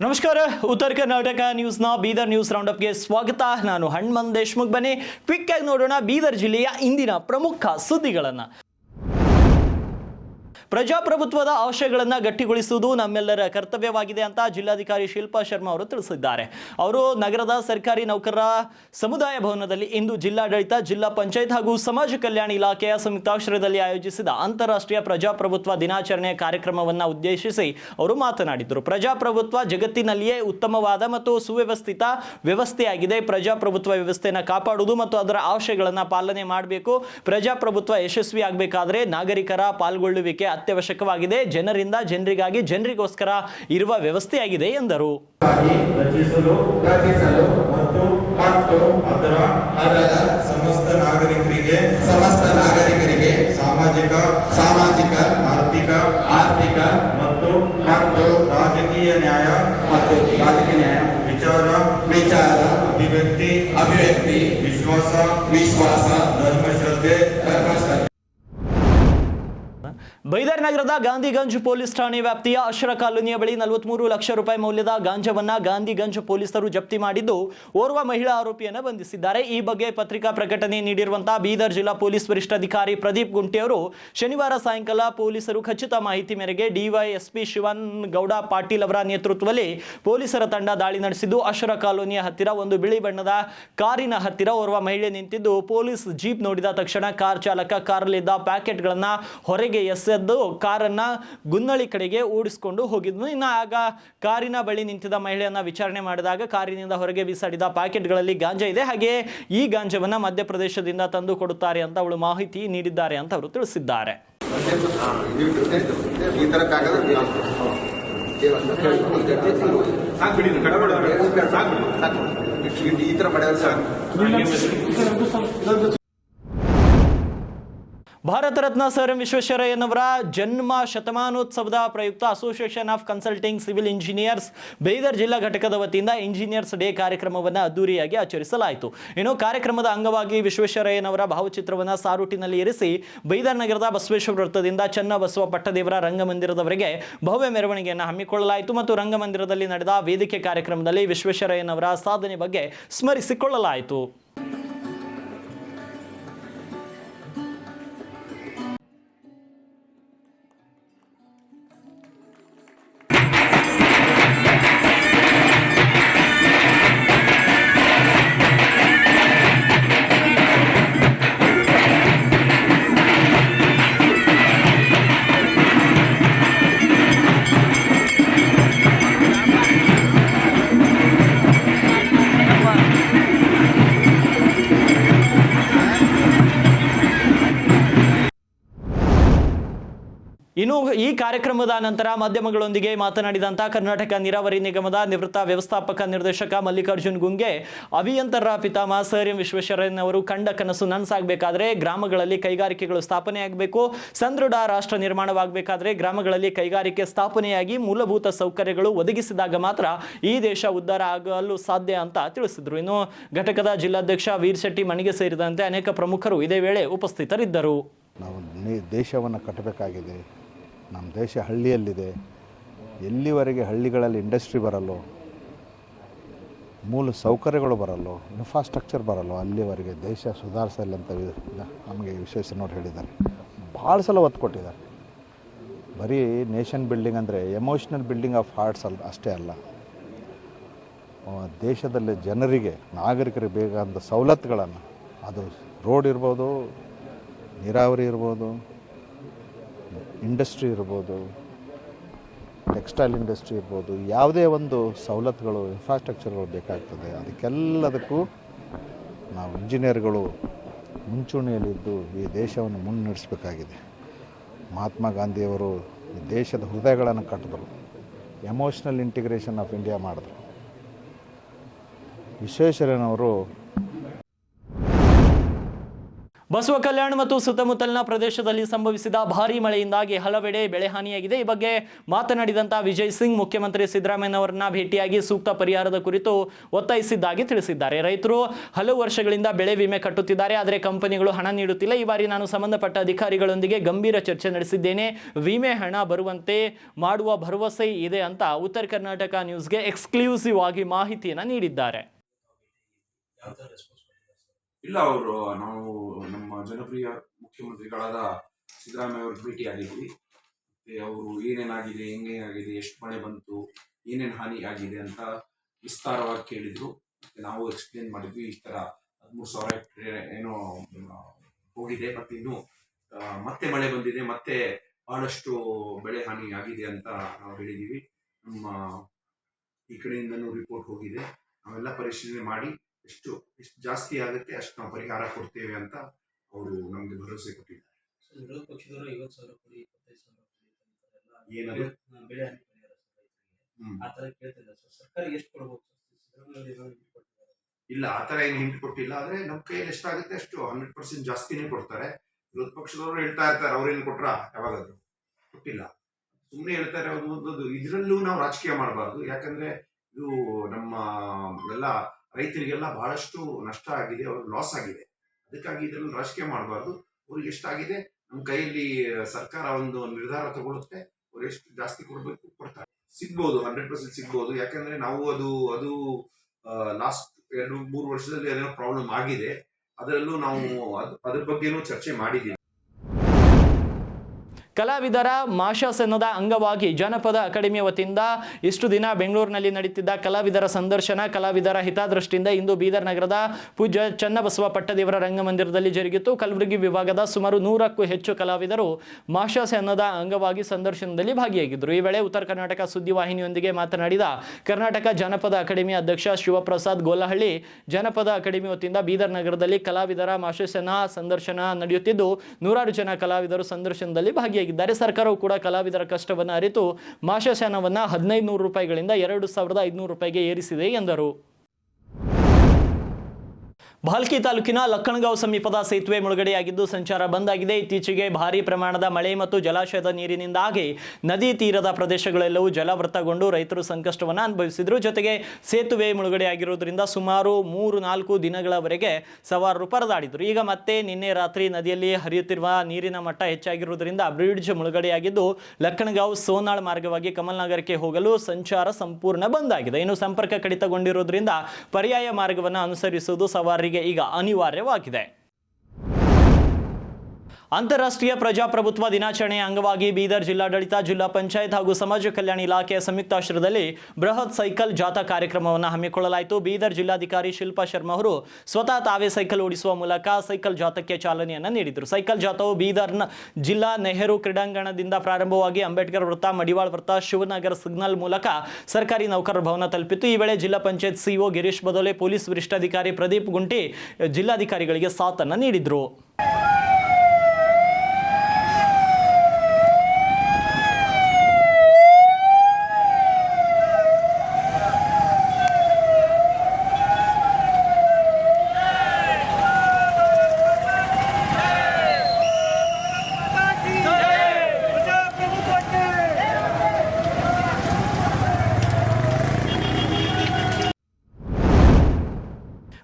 ನಮಸ್ಕಾರ, ಉತ್ತರ ಕರ್ನಾಟಕ ನ್ಯೂಸ್ನ ಬೀದರ್ ನ್ಯೂಸ್ ರೌಂಡಪ್ಗೆ ಸ್ವಾಗತ. ನಾನು ಹಣ್ಮನ್ ದೇಶ್ಮುಖ್ ಬನ್ನಿ. ಕ್ವಿಕ್ ಆಗಿ ನೋಡೋಣ ಬೀದರ್ ಜಿಲ್ಲೆಯ ಇಂದಿನ ಪ್ರಮುಖ ಸುದ್ದಿಗಳನ್ನು. ಪ್ರಜಾಪ್ರಭುತ್ವದ ಆಶಯಗಳನ್ನು ಗಟ್ಟಿಗೊಳಿಸುವುದು ನಮ್ಮೆಲ್ಲರ ಕರ್ತವ್ಯವಾಗಿದೆ ಅಂತ ಜಿಲ್ಲಾಧಿಕಾರಿ ಶಿಲ್ಪಾ ಶರ್ಮಾ ಅವರು ತಿಳಿಸಿದ್ದಾರೆ. ಅವರು ನಗರದ ಸರ್ಕಾರಿ ನೌಕರರ ಸಮುದಾಯ ಭವನದಲ್ಲಿ ಇಂದು ಜಿಲ್ಲಾಡಳಿತ, ಜಿಲ್ಲಾ ಪಂಚಾಯತ್ ಹಾಗೂ ಸಮಾಜ ಕಲ್ಯಾಣ ಇಲಾಖೆಯ ಸಂಯುಕ್ತಾಶ್ರಯದಲ್ಲಿ ಆಯೋಜಿಸಿದ ಅಂತಾರಾಷ್ಟ್ರೀಯ ಪ್ರಜಾಪ್ರಭುತ್ವ ದಿನಾಚರಣೆಯ ಕಾರ್ಯಕ್ರಮವನ್ನು ಉದ್ದೇಶಿಸಿ ಅವರು ಮಾತನಾಡಿದರು. ಪ್ರಜಾಪ್ರಭುತ್ವ ಜಗತ್ತಿನಲ್ಲಿಯೇ ಉತ್ತಮವಾದ ಮತ್ತು ಸುವ್ಯವಸ್ಥಿತ ವ್ಯವಸ್ಥೆಯಾಗಿದೆ. ಪ್ರಜಾಪ್ರಭುತ್ವ ವ್ಯವಸ್ಥೆಯನ್ನು ಕಾಪಾಡುವುದು ಮತ್ತು ಅದರ ಆಶಯಗಳನ್ನು ಪಾಲನೆ ಮಾಡಬೇಕು. ಪ್ರಜಾಪ್ರಭುತ್ವ ಯಶಸ್ವಿ ಆಗಬೇಕಾದ್ರೆ ನಾಗರಿಕರ ಪಾಲ್ಗೊಳ್ಳುವಿಕೆ ಅತ್ಯವಶ್ಯಕವಾಗಿದೆ. ಜನರಿಂದ ಜನರಿಗಾಗಿ ಜನರಿಗೋಸ್ಕರ ಇರುವ ವ್ಯವಸ್ಥೆಯಾಗಿದೆ ಎಂದರು. ಸಮಸ್ತ ನಾಗರಿಕರಿಗೆ ಸಮಸ್ತ ನಾಗರಿಕರಿಗೆ ಸಾಮಾಜಿಕ ಸಾಮಾಜಿಕ, ಆರ್ಥಿಕ ಆರ್ಥಿಕ ಮತ್ತು ಮತ್ತು ರಾಜಕೀಯ ನ್ಯಾಯ ಮತ್ತು ರಾಜಕೀಯ ನ್ಯಾಯ, ವಿಚಾರ ವಿಚಾರ, ಅಭಿವ್ಯಕ್ತಿ ಅಭಿವ್ಯಕ್ತಿ, ವಿಶ್ವಾಸ ವಿಶ್ವಾಸ ಧರ್ಮಶ್ರದ್ಧೆ ಧರ್ಮಶ್ರದ್ಧೆ ಬೈದರ್ ನಗರದ ಗಾಂಧಿಗಂಜ್ ಪೊಲೀಸ್ ಠಾಣೆ ವ್ಯಾಪ್ತಿಯ ಅಶ್ರ ಕಾಲೋನಿಯ ಬಳಿ ನಲವತ್ಮೂರು ಲಕ್ಷ ರೂಪಾಯಿ ಮೌಲ್ಯದ ಗಾಂಜವನ್ನ ಗಾಂಧಿಗಂಜ್ ಪೊಲೀಸರು ಜಪ್ತಿ ಮಾಡಿದ್ದು ಓರ್ವ ಮಹಿಳಾ ಆರೋಪಿಯನ್ನು ಬಂಧಿಸಿದ್ದಾರೆ. ಈ ಬಗ್ಗೆ ಪತ್ರಿಕಾ ಪ್ರಕಟಣೆ ನೀಡಿರುವಂತಹ ಬೀದರ್ ಜಿಲ್ಲಾ ಪೊಲೀಸ್ ವರಿಷ್ಠಾಧಿಕಾರಿ ಪ್ರದೀಪ್ ಗುಂಟೆ ಅವರು ಶನಿವಾರ ಸಾಯಂಕಾಲ ಪೊಲೀಸರು ಖಚಿತ ಮಾಹಿತಿ ಮೇರೆಗೆ ಡಿವೈಎಸ್ಪಿ ಶಿವನ್ ಗೌಡ ಪಾಟೀಲ್ ಅವರ ನೇತೃತ್ವದಲ್ಲಿ ಪೊಲೀಸರ ತಂಡ ದಾಳಿ ನಡೆಸಿದ್ದು, ಅಶ್ರ ಕಾಲೋನಿಯ ಹತ್ತಿರ ಒಂದು ಬಿಳಿ ಬಣ್ಣದ ಕಾರಿನ ಹತ್ತಿರ ಓರ್ವ ಮಹಿಳೆ ನಿಂತಿದ್ದು, ಪೊಲೀಸ್ ಜೀಪ್ ನೋಡಿದ ತಕ್ಷಣ ಕಾರ್ ಚಾಲಕ ಕಾರಲ್ಲಿದ್ದ ಪ್ಯಾಕೆಟ್ಗಳನ್ನು ಹೊರಗೆ ಎಸೆದು ಕಾರನ್ನ ಗುನ್ನಳಿ ಕಡೆಗೆ ಓಡಿಸಿಕೊಂಡು ಹೋಗಿದ್ನು. ಇನ್ನು ಆಗ ಕಾರಿನ ಬಳಿ ನಿಂತಿದ್ದ ಮಹಿಳೆಯನ್ನ ವಿಚಾರಣೆ ಮಾಡಿದಾಗ ಕಾರಿನಿಂದ ಹೊರಗೆ ಬಿಸಾಡಿದ ಪ್ಯಾಕೆಟ್ಗಳಲ್ಲಿ ಗಾಂಜಾ ಇದೆ. ಹಾಗೆ ಈ ಗಾಂಜವನ್ನ ಮಧ್ಯಪ್ರದೇಶದಿಂದ ತಂದು ಕೊಡುತ್ತಾರೆ ಅಂತ ಅವಳು ಮಾಹಿತಿ ನೀಡಿದ್ದಾರೆ ಅಂತ ಅವರು ತಿಳಿಸಿದ್ದಾರೆ. ಈ ಭಾರತ ರತ್ನ ಸರ್ ಎಂ ವಿಶ್ವೇಶ್ವರಯ್ಯನವರ ಜನ್ಮ ಶತಮಾನೋತ್ಸವದ ಪ್ರಯುಕ್ತ association of consulting civil engineers Bidar ಜಿಲ್ಲಾ ಘಟಕದ ವತಿಯಿಂದ ಇಂಜಿನಿಯರ್ಸ್ ಡೇ ಕಾರ್ಯಕ್ರಮವನ್ನು ಅದ್ದೂರಿಯಾಗಿ ಆಚರಿಸಲಾಯಿತು. ಇನ್ನು ಕಾರ್ಯಕ್ರಮದ ಅಂಗವಾಗಿ ವಿಶ್ವೇಶ್ವರಯ್ಯನವರ ಭಾವಚಿತ್ರವನ್ನು ಸಾರುಟಿನಲ್ಲಿ ಇರಿಸಿ ಬೈದರ್ ನಗರದ ಬಸವೇಶ್ವರ ವೃತ್ತದಿಂದ ಚನ್ನಬಸವ ಪಟ್ಟದೇವರ ರಂಗಮಂದಿರದವರೆಗೆ ಭವ್ಯ ಮೆರವಣಿಗೆಯನ್ನು ಹಮ್ಮಿಕೊಳ್ಳಲಾಯಿತು ಮತ್ತು ರಂಗಮಂದಿರದಲ್ಲಿ ನಡೆದ ವೇದಿಕೆ ಕಾರ್ಯಕ್ರಮದಲ್ಲಿ ವಿಶ್ವೇಶ್ವರಯ್ಯನವರ ಸಾಧನೆ ಬಗ್ಗೆ ಸ್ಮರಿಸಿಕೊಳ್ಳಲಾಯಿತು. ಇನ್ನು ಈ ಕಾರ್ಯಕ್ರಮದ ನಂತರ ಮಾಧ್ಯಮಗಳೊಂದಿಗೆ ಮಾತನಾಡಿದಂಥ ಕರ್ನಾಟಕ ನೀರಾವರಿ ನಿಗಮದ ನಿವೃತ್ತ ವ್ಯವಸ್ಥಾಪಕ ನಿರ್ದೇಶಕ ಮಲ್ಲಿಕಾರ್ಜುನ್ ಗುಂಗೆ ಅಭಿಯಂತರ ಪಿತಾಮಹ ಸರ್ ಎಂ ವಿಶ್ವೇಶ್ವರಯ್ಯನವರು ಕಂಡ ಕನಸು ನನಸಾಗಬೇಕಾದ್ರೆ ಗ್ರಾಮಗಳಲ್ಲಿ ಕೈಗಾರಿಕೆಗಳು ಸ್ಥಾಪನೆಯಾಗಬೇಕು ಸದೃಢ ರಾಷ್ಟ್ರ ನಿರ್ಮಾಣವಾಗಬೇಕಾದ್ರೆ ಗ್ರಾಮಗಳಲ್ಲಿ ಕೈಗಾರಿಕೆ ಸ್ಥಾಪನೆಯಾಗಿ ಮೂಲಭೂತ ಸೌಕರ್ಯಗಳು ಒದಗಿಸಿದಾಗ ಮಾತ್ರ ಈ ದೇಶ ಉದ್ಧಾರ ಆಗಲು ಸಾಧ್ಯ ಅಂತ ತಿಳಿಸಿದರು. ಇನ್ನು ಘಟಕದ ಜಿಲ್ಲಾಧ್ಯಕ್ಷ ವೀರ್ ಶೆಟ್ಟಿ ಮಣಿಗೆ ಸೇರಿದಂತೆ ಅನೇಕ ಪ್ರಮುಖರು ಇದೇ ವೇಳೆ ಉಪಸ್ಥಿತರಿದ್ದರು. ನಾವು ದೇಶವನ್ನು ಕಟ್ಟಬೇಕಾಗಿದೆ. ನಮ್ಮ ದೇಶ ಹಳ್ಳಿಯಲ್ಲಿದೆ. ಎಲ್ಲಿವರೆಗೆ ಹಳ್ಳಿಗಳಲ್ಲಿ ಇಂಡಸ್ಟ್ರಿ ಬರಲ್ಲೋ, ಮೂಲ ಸೌಕರ್ಯಗಳು ಬರಲ್ಲೋ ಇನ್ಫ್ರಾಸ್ಟ್ರಕ್ಚರ್ ಬರಲ್ಲೋ, ಅಲ್ಲಿವರೆಗೆ ದೇಶ ಸುಧಾರಿಸಲ್ಲ ಅಂತ ನಮಗೆ ವಿಶ್ವೇಶ್ವರನವ್ರು ಹೇಳಿದ್ದಾರೆ. ಭಾಳ ಸಲ ಒತ್ತು ಕೊಟ್ಟಿದ್ದಾರೆ. ಬರೀ ನೇಷನ್ ಬಿಲ್ಡಿಂಗ್ ಅಂದರೆ ಎಮೋಷ್ನಲ್ ಬಿಲ್ಡಿಂಗ್ ಆಫ್ ಹಾರ್ಟ್ಸ್ ಅಲ್ಲ ಅಷ್ಟೇ ಅಲ್ಲ. ದೇಶದಲ್ಲಿ ಜನರಿಗೆ, ನಾಗರಿಕರಿಗೆ ಬೇಕಾದ ಸವಲತ್ತುಗಳನ್ನು, ಅದು ರೋಡ್ ಇರ್ಬೋದು, ನೀರಾವರಿ ಇರ್ಬೋದು ಇಂಡಸ್ಟ್ರಿ ಇರ್ಬೋದು, ಟೆಕ್ಸ್ಟೈಲ್ ಇಂಡಸ್ಟ್ರಿ ಇರ್ಬೋದು, ಯಾವುದೇ ಒಂದು ಸವಲತ್ತುಗಳು ಇನ್ಫ್ರಾಸ್ಟ್ರಕ್ಚರ್ಗಳು ಬೇಕಾಗ್ತದೆ. ಅದಕ್ಕೆಲ್ಲದಕ್ಕೂ ನಾವು ಇಂಜಿನಿಯರ್ಗಳು ಮುಂಚೂಣಿಯಲ್ಲಿದ್ದು ಈ ದೇಶವನ್ನು ಮುನ್ನಡೆಸಬೇಕಾಗಿದೆ. ಮಹಾತ್ಮ ಗಾಂಧಿಯವರು ಈ ದೇಶದ ಹೃದಯಗಳನ್ನು ಕಟ್ಟಿದ್ರು. ಎಮೋಷ್ನಲ್ ಇಂಟಿಗ್ರೇಷನ್ ಆಫ್ ಇಂಡಿಯಾ ಮಾಡಿದ್ರು. ವಿಶ್ವೇಶ್ವರಯ್ಯನವರು ಬಸವ ಕಲ್ಯಾಣ ಮತ್ತು ಸುತ್ತಮುತ್ತಲಿನ ಪ್ರದೇಶದಲ್ಲಿ ಸಂಭವಿಸಿದ ಭಾರೀ ಮಳೆಯಿಂದಾಗಿ ಹಲವೆಡೆ ಬೆಳೆ ಹಾನಿಯಾಗಿದೆ. ಈ ಬಗ್ಗೆ ಮಾತನಾಡಿದಂತ ವಿಜಯ್ ಸಿಂಗ್, ಮುಖ್ಯಮಂತ್ರಿ ಸಿದ್ದರಾಮಯ್ಯನವರನ್ನ ಭೇಟಿಯಾಗಿ ಸೂಕ್ತ ಪರಿಹಾರದ ಕುರಿತು ಒತ್ತಾಯಿಸಿದ್ದಾಗಿ ತಿಳಿಸಿದ್ದಾರೆ. ರೈತರು ಹಲವು ವರ್ಷಗಳಿಂದ ಬೆಳೆ ವಿಮೆ ಕಟ್ಟುತ್ತಿದ್ದಾರೆ. ಆದರೆ ಕಂಪನಿಗಳು ಹಣ ನೀಡುತ್ತಿಲ್ಲ. ಈ ಬಾರಿ ನಾನು ಸಂಬಂಧಪಟ್ಟ ಅಧಿಕಾರಿಗಳೊಂದಿಗೆ ಗಂಭೀರ ಚರ್ಚೆ ನಡೆಸಿದ್ದೇನೆ. ವಿಮೆ ಹಣ ಬರುವಂತೆ ಮಾಡುವ ಭರವಸೆ ಇದೆ ಅಂತ ಉತ್ತರ ಕರ್ನಾಟಕ ನ್ಯೂಸ್ಗೆ ಎಕ್ಸ್ಕ್ಲೂಸಿವ್ ಆಗಿ ಮಾಹಿತಿಯನ್ನು ನೀಡಿದ್ದಾರೆ. ಇಲ್ಲ, ಅವರು ನಾವು ನಮ್ಮ ಜನಪ್ರಿಯ ಮುಖ್ಯಮಂತ್ರಿಗಳಾದ ಸಿದ್ದರಾಮಯ್ಯ ಅವರು ಭೇಟಿ ಆಗಿದ್ವಿ. ಮತ್ತೆ ಅವರು ಏನೇನಾಗಿದೆ, ಹೆಂಗೇನಾಗಿದೆ, ಎಷ್ಟು ಮಳೆ ಬಂತು, ಏನೇನು ಹಾನಿ ಆಗಿದೆ ಅಂತ ವಿಸ್ತಾರವಾಗಿ ಕೇಳಿದ್ರು. ನಾವು ಎಕ್ಸ್ಪ್ಲೇನ್ ಮಾಡಿದ್ವಿ ಈ ಥರ ಹದಿಮೂರು ಸಾವಿರ ಏನೋ ಹೋಗಿದೆ, ಮತ್ತೆ ಇನ್ನು ಮತ್ತೆ ಮಳೆ ಬಂದಿದೆ, ಮತ್ತೆ ಬಹಳಷ್ಟು ಬೆಳೆ ಹಾನಿ ಆಗಿದೆ ಅಂತ ನಾವು ಹೇಳಿದ್ದೀವಿ. ನಮ್ಮ ಈ ಕಡೆಯಿಂದನೂ ರಿಪೋರ್ಟ್ ಹೋಗಿದೆ. ನಾವೆಲ್ಲ ಪರಿಶೀಲನೆ ಮಾಡಿ ಎಷ್ಟು ಎಷ್ಟು ಜಾಸ್ತಿ ಆಗುತ್ತೆ ಅಷ್ಟು ನಾವು ಪರಿಹಾರ ಕೊಡ್ತೇವೆ ಅಂತ ಅವರು ನಮ್ಗೆ ಭರವಸೆ ಕೊಟ್ಟಿದ್ದಾರೆ. ಇಲ್ಲ ವಿರೋಧ ಪಕ್ಷದವರು ಐವತ್ತು ಸಾವಿರ ಕೊಡಿ ಇಪ್ಪತ್ತೈದು ಸಾವಿರ ಕೊಡಿ ಅಂತಾರೆಲ್ಲ ಏನದು? ಹಾ, ಬೆಳೆ ಹಾನಿ ಪರಿಹಾರ ಸರ್ ಆ ಕೇಳ್ತಿಲ್ಲ ಸರ್ ಸರ್ಕಾರ ಎಷ್ಟು ಕೊಡ್ಬೋದು? ಇಲ್ಲ ಆ ಥರ ಏನು ಹಿಂಟ್ ಕೊಟ್ಟಿಲ್ಲ. ಆದ್ರೆ ನಮ್ಮ ಕೈಯಲ್ಲಿ ಎಷ್ಟಾಗುತ್ತೆ ಅಷ್ಟು ಹಂಡ್ರೆಡ್ ಪರ್ಸೆಂಟ್ ಜಾಸ್ತಿನೇ ಕೊಡ್ತಾರೆ. ವಿರೋಧ ಪಕ್ಷದವರು ಹೇಳ್ತಾ ಇರ್ತಾರೆ ಅವ್ರೇನು ಕೊಟ್ರ? ಯಾವಾಗಾದ್ರು. ಕೊಟ್ಟಿಲ್ಲ. ಸುಮ್ಮನೆ ಹೇಳ್ತಾರೆ ಒಂದು ಇದರಲ್ಲೂ ನಾವು ರಾಜಕೀಯ ಮಾಡಬಾರ್ದು. ಯಾಕಂದ್ರೆ ಇದು ನಮ್ಮ ಎಲ್ಲ ರೈತರಿಗೆಲ್ಲ ಬಹಳಷ್ಟು ನಷ್ಟ ಆಗಿದೆ ಅವ್ರಿಗೆ ಲಾಸ್ ಆಗಿದೆ. ಅದಕ್ಕಾಗಿ ಇದನ್ನು ರಾಜಕೀಯ ಮಾಡಬಾರ್ದು. ಅವ್ರಿಗೆ ಎಷ್ಟಾಗಿದೆ ನಮ್ಮ ಕೈಯಲ್ಲಿ ಸರ್ಕಾರ ಒಂದು ನಿರ್ಧಾರ ತಗೊಳುತ್ತೆ. ಅವ್ರು ಎಷ್ಟು ಜಾಸ್ತಿ ಕೊಡಬೇಕು, ಕೊಡ್ತಾರೆ. ಸಿಗ್ಬೋದು ಹಂಡ್ರೆಡ್ ಪರ್ಸೆಂಟ್ ಸಿಗ್ಬೋದು. ಯಾಕಂದ್ರೆ ನಾವು ಅದು ಅದು ಲಾಸ್ಟ್ ಎರಡು, ಮೂರು ವರ್ಷದಲ್ಲಿ ಏನೋ ಪ್ರಾಬ್ಲಮ್ ಆಗಿದೆ. ಅದರಲ್ಲೂ ನಾವು ಅದ್- ಅದ್ರ ಬಗ್ಗೆನೂ ಚರ್ಚೆ ಮಾಡಿದ್ದೀವಿ. ಕಲಾವಿದರ ಮಾಶಾಸನದ ಅಂಗವಾಗಿ ಜನಪದ ಅಕಾಡೆಮಿಯ ವತಿಯಿಂದ ಇಷ್ಟು ದಿನ ಬೆಂಗಳೂರಿನಲ್ಲಿ ನಡೀತಿದ್ದ ಕಲಾವಿದರ ಸಂದರ್ಶನ, ಕಲಾವಿದರ ಹಿತದೃಷ್ಟಿಯಿಂದ ಇಂದು ಬೀದರ್ ನಗರದ ಪೂಜ್ಯ ಚನ್ನಬಸವ ಪಟ್ಟದೇವರ ರಂಗಮಂದಿರದಲ್ಲಿ ಜರುಗಿತು. ಕಲಬುರಗಿ ವಿಭಾಗದ ಸುಮಾರು ನೂರಕ್ಕೂ ಹೆಚ್ಚು ಕಲಾವಿದರು ಮಾಶಾಸನದ ಅಂಗವಾಗಿ ಸಂದರ್ಶನದಲ್ಲಿ ಭಾಗಿಯಾಗಿದ್ದರು. ಈ ವೇಳೆ ಉತ್ತರ ಕರ್ನಾಟಕ ಸುದ್ದಿವಾಹಿನಿಯೊಂದಿಗೆ ಮಾತನಾಡಿದ ಕರ್ನಾಟಕ ಜಾನಪದ ಅಕಾಡೆಮಿ ಅಧ್ಯಕ್ಷ ಶಿವಪ್ರಸಾದ್ ಗೋಲಹಳ್ಳಿ ಜನಪದ ಅಕಾಡೆಮಿ ವತಿಯಿಂದ ಬೀದರ್ ನಗರದಲ್ಲಿ ಕಲಾವಿದರ ಮಾಶಾಸನ ಸಂದರ್ಶನ ನಡೆಯುತ್ತಿದ್ದು, ನೂರಾರು ಜನ ಕಲಾವಿದರು ಸಂದರ್ಶನದಲ್ಲಿ ಭಾಗಿಯಾಗಿದ್ದಾರೆ ಸರ್ಕಾರವು ಕೂಡ ಕಲಾವಿದರ ಕಷ್ಟವನ್ನು ಅರಿತು ಮಾಷಶಾನವನ್ನು ಹದಿನೈದು ನೂರು ರೂಪಾಯಿಗಳಿಂದ ಎರಡು ಸಾವಿರದ ಐದುನೂರು ರೂಪಾಯಿಗೆ ಏರಿಸಿದೆ ಎಂದರು. ಭಾಲ್ಕಿ ತಾಲೂಕಿನ ಲಕ್ಕಣಗಾಂವ್ ಸಮೀಪದ ಸೇತುವೆ ಮುಳುಗಡೆಯಾಗಿದ್ದು ಸಂಚಾರ ಬಂದ್ ಆಗಿದೆ. ಇತ್ತೀಚೆಗೆ ಭಾರೀ ಪ್ರಮಾಣದ ಮಳೆ ಮತ್ತು ಜಲಾಶಯದ ನೀರಿನಿಂದಾಗಿ ನದಿ ತೀರದ ಪ್ರದೇಶಗಳೆಲ್ಲವೂ ಜಲವೃತಗೊಂಡು ರೈತರು ಸಂಕಷ್ಟವನ್ನು ಅನುಭವಿಸಿದ್ರು. ಜೊತೆಗೆ ಸೇತುವೆ ಮುಳುಗಡೆಯಾಗಿರುವುದರಿಂದ ಸುಮಾರು ಮೂರು ನಾಲ್ಕು ದಿನಗಳವರೆಗೆ ಸವಾರರು ಪರದಾಡಿದರು. ಈಗ ಮತ್ತೆ ನಿನ್ನೆ ರಾತ್ರಿ ನದಿಯಲ್ಲಿ ಹರಿಯುತ್ತಿರುವ ನೀರಿನ ಮಟ್ಟ ಹೆಚ್ಚಾಗಿರುವುದರಿಂದ ಬ್ರಿಡ್ಜ್ ಮುಳುಗಡೆಯಾಗಿದ್ದು ಲಕ್ಕಣಗಾಂವ್ ಸೋನಾಳ್ ಮಾರ್ಗವಾಗಿ ಕಮಲ್ನಗರಕ್ಕೆ ಹೋಗಲು ಸಂಚಾರ ಸಂಪೂರ್ಣ ಬಂದ್ ಆಗಿದೆ. ಇನ್ನು ಸಂಪರ್ಕ ಕಡಿತಗೊಂಡಿರುವುದರಿಂದ ಪರ್ಯಾಯ ಮಾರ್ಗವನ್ನು ಅನುಸರಿಸುವುದು ಸವಾರರಿಗೆ ಈಗ ಅನಿವಾರ್ಯವಾಗಿದೆ. ಅಂತಾರಾಷ್ಟ್ರೀಯ ಪ್ರಜಾಪ್ರಭುತ್ವ ದಿನಾಚರಣೆಯ ಅಂಗವಾಗಿ ಬೀದರ್ ಜಿಲ್ಲಾಡಳಿತ, ಜಿಲ್ಲಾ ಪಂಚಾಯತ್ ಹಾಗೂ ಸಮಾಜ ಕಲ್ಯಾಣ ಇಲಾಖೆಯ ಸಂಯುಕ್ತಾಶ್ರಯದಲ್ಲಿ ಬೃಹತ್ ಸೈಕಲ್ ಜಾಥಾ ಕಾರ್ಯಕ್ರಮವನ್ನು ಹಮ್ಮಿಕೊಳ್ಳಲಾಯಿತು. ಬೀದರ್ ಜಿಲ್ಲಾಧಿಕಾರಿ ಶಿಲ್ಪಾ ಶರ್ಮಾ ಅವರು ಸ್ವತಃ ತಾವೇ ಸೈಕಲ್ ಓಡಿಸುವ ಮೂಲಕ ಸೈಕಲ್ ಜಾಥಾಕ್ಕೆ ಚಾಲನೆಯನ್ನು ನೀಡಿದರು. ಸೈಕಲ್ ಜಾಥಾವು ಬೀದರ್ನ ಜಿಲ್ಲಾ ನೆಹರು ಕ್ರೀಡಾಂಗಣದಿಂದ ಪ್ರಾರಂಭವಾಗಿ ಅಂಬೇಡ್ಕರ್ ವೃತ್ತ, ಮಡಿವಾಳ್ ವೃತ್ತ, ಶಿವನಗರ ಸಿಗ್ನಲ್ ಮೂಲಕ ಸರ್ಕಾರಿ ನೌಕರರ ಭವನ ತಲುಪಿತು ಈ ವೇಳೆ ಜಿಲ್ಲಾ ಪಂಚಾಯತ್ ಸಿಇಒ ಗಿರೀಶ್ ಬದೋಲೆ, ಪೊಲೀಸ್ ವರಿಷ್ಠಾಧಿಕಾರಿ ಪ್ರದೀಪ್ ಗುಂಟಿ ಜಿಲ್ಲಾಧಿಕಾರಿಗಳಿಗೆ ಸಾಥನ್ನು ನೀಡಿದರು.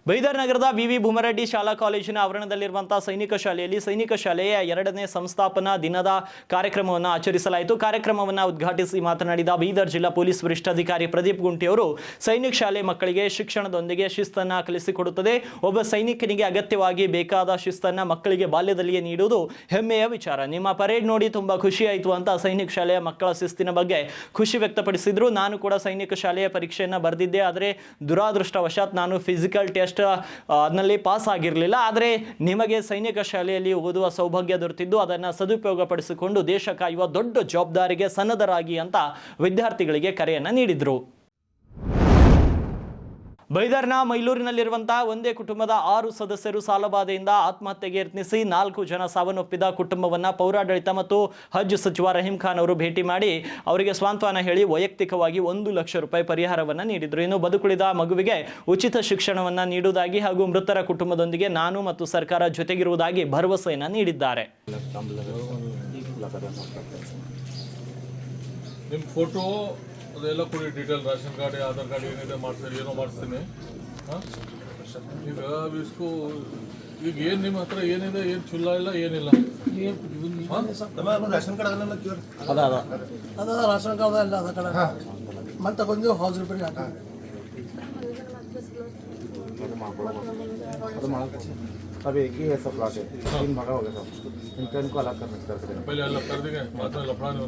ಬೈದರ್ ನಗರದ ವಿವಿ ಭೂಮರೆಡ್ಡಿ ಶಾಲಾ ಕಾಲೇಜಿನ ಆವರಣದಲ್ಲಿರುವಂತಹ ಸೈನಿಕ ಶಾಲೆಯಲ್ಲಿ ಸೈನಿಕ ಶಾಲೆಯ ಎರಡನೇ ಸಂಸ್ಥಾಪನಾ ದಿನದ ಕಾರ್ಯಕ್ರಮವನ್ನು ಆಚರಿಸಲಾಯಿತು. ಕಾರ್ಯಕ್ರಮವನ್ನು ಉದ್ಘಾಟಿಸಿ ಮಾತನಾಡಿದ ಬೀದರ್ ಜಿಲ್ಲಾ ಪೊಲೀಸ್ ವರಿಷ್ಠಾಧಿಕಾರಿ ಪ್ರದೀಪ್ ಗುಂಟಿ ಅವರು ಸೈನಿಕ ಶಾಲೆ ಮಕ್ಕಳಿಗೆ ಶಿಕ್ಷಣದೊಂದಿಗೆ ಶಿಸ್ತನ್ನು ಕಲಿಸಿಕೊಡುತ್ತದೆ. ಒಬ್ಬ ಸೈನಿಕನಿಗೆ ಅಗತ್ಯವಾಗಿ ಬೇಕಾದ ಶಿಸ್ತನ್ನು ಮಕ್ಕಳಿಗೆ ಬಾಲ್ಯದಲ್ಲಿಯೇ ನೀಡುವುದು ಹೆಮ್ಮೆಯ ವಿಚಾರ. ನಿಮ್ಮ ಪರೇಡ್ ನೋಡಿ ತುಂಬಾ ಖುಷಿಯಾಯಿತು ಅಂತ ಸೈನಿಕ ಶಾಲೆಯ ಮಕ್ಕಳ ಶಿಸ್ತಿನ ಬಗ್ಗೆ ಖುಷಿ ವ್ಯಕ್ತಪಡಿಸಿದ್ರು. ನಾನು ಕೂಡ ಸೈನಿಕ ಶಾಲೆಯ ಪರೀಕ್ಷೆಯನ್ನು ಬರೆದಿದ್ದೆ, ಆದರೆ ದುರಾದೃಷ್ಟವಶಾತ್ ನಾನು ಫಿಸಿಕಲ್ ಟೆಸ್ಟ್ ಅದರಲ್ಲಿ ಪಾಸ್ ಆಗಿರಲಿಲ್ಲ. ಆದರೆ ನಿಮಗೆ ಸೈನಿಕ ಶಾಲೆಯಲ್ಲಿ ಓದುವ ಸೌಭಾಗ್ಯ ದೊರೆತಿದ್ದು, ಅದನ್ನು ಸದುಪಯೋಗಪಡಿಸಿಕೊಂಡು ದೇಶ ಕಾಯುವ ದೊಡ್ಡ ಜವಾಬ್ದಾರಿಗೆ ಸನ್ನದ್ಧರಾಗಿ ಅಂತ ವಿದ್ಯಾರ್ಥಿಗಳಿಗೆ ಕರೆಯನ್ನು ನೀಡಿದರು. ಬೈದರ್ನ ಮೈಲೂರಿನಲ್ಲಿರುವಂತಹ ಒಂದೇ ಕುಟುಂಬದ ಆರು ಸದಸ್ಯರು ಸಾಲಬಾಧೆಯಿಂದ ಆತ್ಮಹತ್ಯೆಗೆ ಯತ್ನಿಸಿ ನಾಲ್ಕು ಜನ ಸಾವನ್ನೊಪ್ಪಿದ ಕುಟುಂಬವನ್ನ ಪೌರಾಡಳಿತ ಮತ್ತು ಹಜ್ ಸಚಿವ ರಹೀಂ ಖಾನ್ ಅವರು ಭೇಟಿ ಮಾಡಿ ಅವರಿಗೆ ಸ್ವಾಂತ್ವನ ಹೇಳಿ ವೈಯಕ್ತಿಕವಾಗಿ ಒಂದು ಲಕ್ಷ ರೂಪಾಯಿ ಪರಿಹಾರವನ್ನು ನೀಡಿದರು. ಇನ್ನು ಬದುಕುಳಿದ ಮಗುವಿಗೆ ಉಚಿತ ಶಿಕ್ಷಣವನ್ನ ನೀಡುವುದಾಗಿ ಹಾಗೂ ಮೃತರ ಕುಟುಂಬದೊಂದಿಗೆ ನಾನು ಮತ್ತು ಸರ್ಕಾರ ಜೊತೆಗಿರುವುದಾಗಿ ಭರವಸೆಯನ್ನು ನೀಡಿದ್ದಾರೆ. ನಿಮ್ಮ ಫೋಟೋ ಅದೆಲ್ಲ ಕೊಡಿ detail ration card Aadhaar card ಏನಿದೆ ಮಾಡ್ತೀನಿ ಏನೋ ಮಾಡಿಸ್ತೀನಿ ಹಾಂ ಈಗ ಇಸ್ಕು ಈಗ ಏನು ನಿಮ್ಮ ಹತ್ರ ಏನಿದೆ ಏನು ಚುಲ್ಲ ಇಲ್ಲ ಏನಿಲ್ಲ ಅದ ರಾಷನ್ ಕಾರ್ಡ್ ಎಲ್ಲ ಅದ ಕಡೆ ಮತ್ತೆ ತಗೊಂಡು ಹೌಸ್ ರಿಪೇರಿ ಹಾಕಿ अब एक ही है सब प्लॉट है तीन भागा हो गया सब इन ट्रेन को अलग करना कर सकते पहले ಎಲ್ಲ ಕರೆದಿಗೆ ಮಾತ್ರ ಲಫ್ಡಾ ನೀವು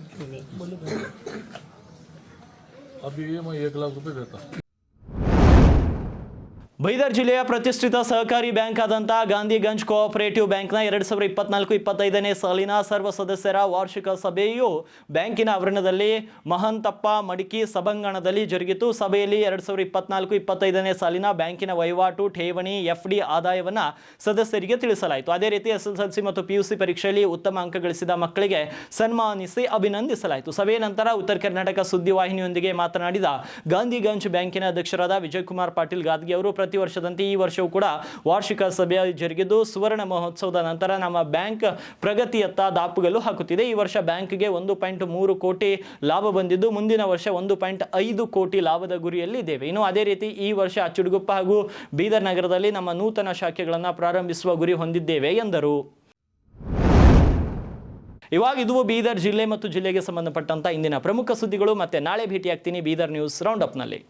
अभी ये मैं एक लाख रुपये देता। ಬೈದರ್ ಜಿಲ್ಲೆಯ ಪ್ರತಿಷ್ಠಿತ ಸಹಕಾರಿ ಬ್ಯಾಂಕ್ ಆದಂತಹ ಗಾಂಧಿಗಂಜ್ ಕೋಆಪರೇಟಿವ್ ಬ್ಯಾಂಕ್ನ ಎರಡ್ ಸಾವಿರದ ಇಪ್ಪತ್ನಾಲ್ಕು ಇಪ್ಪತ್ತೈದನೇ ಸಾಲಿನ ಸರ್ವ ಸದಸ್ಯರ ವಾರ್ಷಿಕ ಸಭೆಯು ಬ್ಯಾಂಕಿನ ಆವರಣದಲ್ಲಿ ಮಹಂತಪ್ಪ ಮಡಿಕಿ ಸಭಾಂಗಣದಲ್ಲಿ ಜರುಗಿತು. ಸಭೆಯಲ್ಲಿ ಎರಡ್ ಸಾವಿರದ ಇಪ್ಪತ್ನಾಲ್ಕು ಇಪ್ಪತ್ತೈದನೇ ಸಾಲಿನ ಬ್ಯಾಂಕಿನ ವಹಿವಾಟು, ಠೇವಣಿ, ಎಫ್ ಡಿ ಆದಾಯವನ್ನ ಸದಸ್ಯರಿಗೆ ತಿಳಿಸಲಾಯಿತು. ಅದೇ ರೀತಿ ಎಸ್ ಎಸ್ ಎಲ್ ಸಿ ಮತ್ತು ಪಿಯುಸಿ ಪರೀಕ್ಷೆಯಲ್ಲಿ ಉತ್ತಮ ಅಂಕ ಗಳಿಸಿದ ಮಕ್ಕಳಿಗೆ ಸನ್ಮಾನಿಸಿ ಅಭಿನಂದಿಸಲಾಯಿತು. ಸಭೆಯ ನಂತರ ಉತ್ತರ ಕರ್ನಾಟಕ ಸುದ್ದಿವಾಹಿನಿಯೊಂದಿಗೆ ಮಾತನಾಡಿದ ಗಾಂಧಿಗಂಜ್ ಬ್ಯಾಂಕಿನ ಅಧ್ಯಕ್ಷರಾದ ವಿಜಯಕುಮಾರ್ ಪಾಟೀಲ್ ಗಾದ್ಗಿ ಅವರು ಪ್ರತಿ ವರ್ಷದಂತೆ ಈ ವರ್ಷವೂ ಕೂಡ ವಾರ್ಷಿಕ ಸಭೆ ಜರುಗಿದ್ದು ಸುವರ್ಣ ಮಹೋತ್ಸವದ ನಂತರ ನಮ್ಮ ಬ್ಯಾಂಕ್ ಪ್ರಗತಿಯತ್ತ ದಾಪುಗಲು ಹಾಕುತ್ತಿದೆ. ಈ ವರ್ಷ ಬ್ಯಾಂಕ್ಗೆ ಒಂದು ಪಾಯಿಂಟ್ ಮೂರು ಕೋಟಿ ಲಾಭ ಬಂದಿದ್ದು, ಮುಂದಿನ ವರ್ಷ ಒಂದು ಪಾಯಿಂಟ್ ಐದು ಕೋಟಿ ಲಾಭದ ಗುರಿಯಲ್ಲಿ ಇದ್ದೇವೆ. ಇನ್ನು ಅದೇ ರೀತಿ ಈ ವರ್ಷ ಅಚ್ಚುಡುಗುಪ್ಪ ಹಾಗೂ ಬೀದರ್ ನಗರದಲ್ಲಿ ನಮ್ಮ ನೂತನ ಶಾಖೆಗಳನ್ನು ಪ್ರಾರಂಭಿಸುವ ಗುರಿ ಹೊಂದಿದ್ದೇವೆ ಎಂದರು. ಇವಾಗ ಇದು ಬೀದರ್ ಜಿಲ್ಲೆ ಮತ್ತು ಜಿಲ್ಲೆಗೆ ಸಂಬಂಧಪಟ್ಟಂತ ಇಂದಿನ ಪ್ರಮುಖ ಸುದ್ದಿಗಳು. ಮತ್ತೆ ನಾಳೆ ಭೇಟಿಯಾಗ್ತೀನಿ ಬೀದರ್ ನ್ಯೂಸ್ ರೌಂಡ್ ಅಪ್ನಲ್ಲಿ.